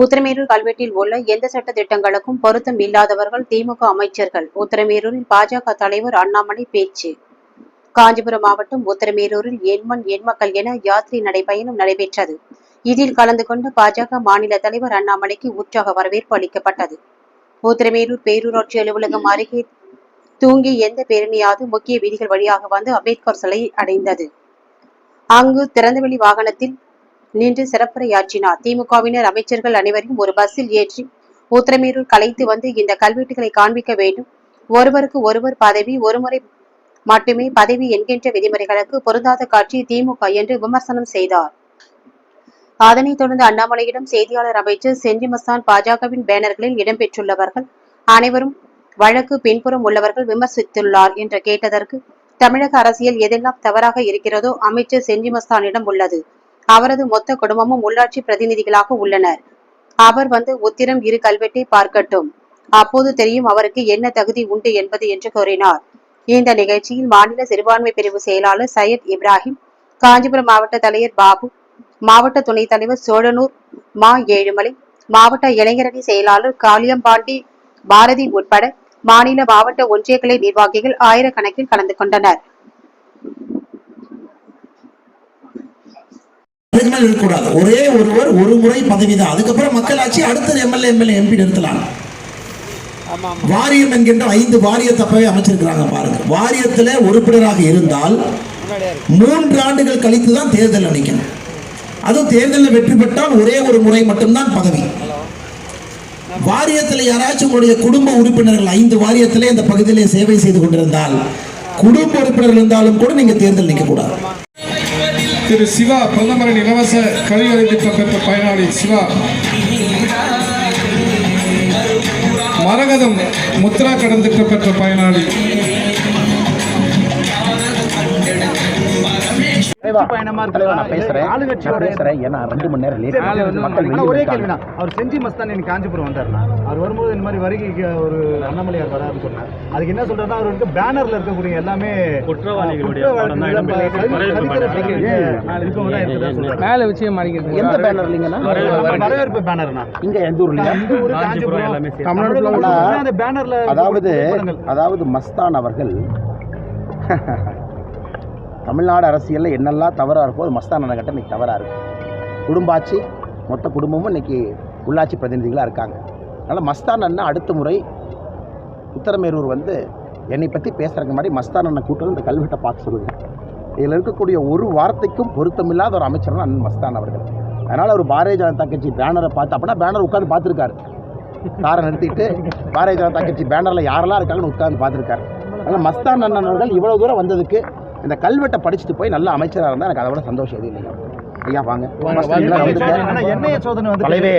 உத்தரமேரூர் கல்வெட்டில் உள்ள எந்த சட்ட திட்டங்களுக்கும் பொருத்தம் இல்லாதவர்கள் திமுக அமைச்சர்கள். உத்தரமேரூரில் பாஜக தலைவர் அண்ணாமலை பேச்சு. காஞ்சிபுரம் மாவட்டம் உத்தரமேரூரில் எண்மண் எண்மக்கள் என யாத்திரை நடைபயணம் நடைபெற்றது. இதில் கலந்து கொண்டு பாஜக மாநில தலைவர் அண்ணாமலைக்கு உற்சாக வரவேற்பு அளிக்கப்பட்டது. உத்தரமேரூர் பேரூராட்சி அலுவலகம் அருகே தூங்கி எந்த பேரணியாவது முக்கிய வீதிகள் வழியாக வந்து அம்பேத்கர் சிலை அடைந்தது. அங்கு திறந்தவெளி வாகனத்தில் நின்று சிறப்புரையாற்றினார். திமுகவினர் அமைச்சர்கள் அனைவரையும் ஒரு பஸ்ஸில் ஏற்றி உத்தரமேரூர் கலைத்து வந்து இந்த கல்வெட்டுகளை காண்பிக்க வேண்டும். ஒருவருக்கு ஒருவர் பதவி ஒருமுறை மட்டுமே பதவி என்கின்ற விதிமுறைகளுக்கு பொருந்தாத காட்சி திமுக என்று விமர்சனம் செய்தார். அதனைத் தொடர்ந்து அண்ணாமலையிடம் செய்தியாளர் அமைச்சர் செஞ்சிமஸ்தான் பாஜகவின் பேனர்களில் இடம்பெற்றுள்ளவர்கள் அனைவரும் வழக்கு பின்புறம் உள்ளவர்கள் விமர்சித்துள்ளார் என்று கேட்டதற்கு தமிழக அரசியல் எதெல்லாம் தவறாக இருக்கிறதோ அமைச்சர் செஞ்சிமஸ்தானிடம் உள்ளது. அவரது மொத்த குடும்பமும் உள்ளாட்சி பிரதிநிதிகளாக உள்ளனர். அவர் வந்து உத்திரம் இரு கல்வெட்டை பார்க்கட்டும். அப்போது தெரியும் அவருக்கு என்ன தகுதி உண்டு என்பது என்று கூறினார். இந்த நிகழ்ச்சியில் மாநில சிறுபான்மை பிரிவு செயலாளர் சையத் இப்ராஹிம் காஞ்சிபுரம் மாவட்ட தலைவர் பாபு மாவட்ட துணைத் தலைவர் சோழனூர் மா ஏழுமலை மாவட்ட இளைஞரணி செயலாளர் காளியம்பாண்டி பாரதி உட்பட மாநில மாவட்ட ஒன்றிய கிளை நிர்வாகிகள் ஆயிரக்கணக்கில் கலந்து கொண்டனர். மேல இருக்கக்கூடாது. ஒரே ஒருவர் ஒரு முறை பதவி தான் அதுக்கப்புறம் மக்களாட்சி அடுத்த எம்எல்ஏ எம்எல்ஏ எம்பி நிறுத்தலாம். வாரியம் என்கின்ற ஐந்து வாரியத்தை அப்பவே அமைச்சிருக்கிறாங்க பாருங்க. வாரியத்துல உறுப்பினராக இருந்தால் மூன்று ஆண்டுகள் கழித்து தான் தேர்தல் நினைக்கணும் அதுவும் தேர்தலில் வெற்றி பெற்றால் ஒரே ஒரு முறை மட்டும்தான் பதவி. வாரியத்தில் யாராச்சும் உங்களுடைய குடும்ப உறுப்பினர்கள் ஐந்து வாரியத்திலே இந்த பகுதியிலே சேவை செய்து கொண்டிருந்தால் குடும்ப உறுப்பினர்கள் இருந்தாலும் கூட நீங்க தேர்தல் நிற்க கூடாது திரு சிவா பிரதமரின் இலவச கழிவறை திட்டம் பெற்ற பயனாளி சிவா. மரகதம் முத்ரா கடன் திட்டம் பெற்ற பயனாளி. பயணமா தலைவா, நான் பேசுறேன். இருக்கு ஆளுங்கட்சியோட நான் பேசுறேன். ஏன்னா ரெண்டு மணி நேரம். ஆனா மக்கள் ஒரே கேள்வி அவர் செஞ்சி மஸ்தான் காஞ்சிபுரம் வந்தாருண்ணா அவர் வரும்போது இந்த மாதிரி வருகைக்கு ஒரு அண்ணாமலையார் வராருன்னு சொன்னார். அதுக்கு என்ன சொல்றாருன்னா அவர் வந்து பேனர்ல இருக்கக்கூடிய எல்லாமே குற்றவாளிகளுடைய. மேல விஷயம் அடிக்கிறது எந்த பேனர் இல்லைங்கண்ணா நம்ம வரவேற்பு பேனர்னா இங்க எந்த ஊர்லயா இந்த ஊரு? காஞ்சிபுரம். தமிழ்நாட்டுல உள்ள அந்த பேனர்ல அதாவது. அதாவது மஸ்தான் அவர்கள் தமிழ்நாடு அரசியலில் என்னெல்லாம் தவறாக இருக்கோ அது மஸ்தான் கட்ட இன்னைக்கு தவறாக இருக்கு. குடும்பாட்சி மொத்த குடும்பமும் இன்னைக்கு உள்ளாட்சி பிரதிநிதிகளாக இருக்காங்க. அதனால் மஸ்தான் அண்ணன் அடுத்த முறை உத்தரமேரூர் வந்து என்னை பற்றி பேசுகிறக்கு மாதிரி மஸ்தான் அண்ணன் கூட்டம் இந்த கல்வெட்டை பார்க்க சொல்லுங்க. இதில் இருக்கக்கூடிய ஒரு வார்த்தைக்கும் பொருத்தமில்லாத ஒரு அமைச்சர் தான் அண்ணன் மஸ்தான் அவர்கள். அதனால் அவர் பாரதிய ஜனதா கட்சி பேனரை பார்த்து அப்படின்னா பேனர் உட்காந்து பார்த்துருக்காரு. காரை நிறுத்திட்டு பாரதிய ஜனதா கட்சி பேனரில் யாரெல்லாம் இருக்காங்கன்னு உட்காந்து பார்த்துருக்காரு. அதனால் மஸ்தான் அண்ணன் அவர்கள் இவ்வளோ தூரம் வந்ததுக்கு இந்த கல்வெட்டை படிச்சுட்டு போய் நல்ல அமைச்சராக இருந்தால் எனக்கு அதை விட சந்தோஷம் எதுவும் இல்லைங்க. ஐயா வாங்க. தலைவே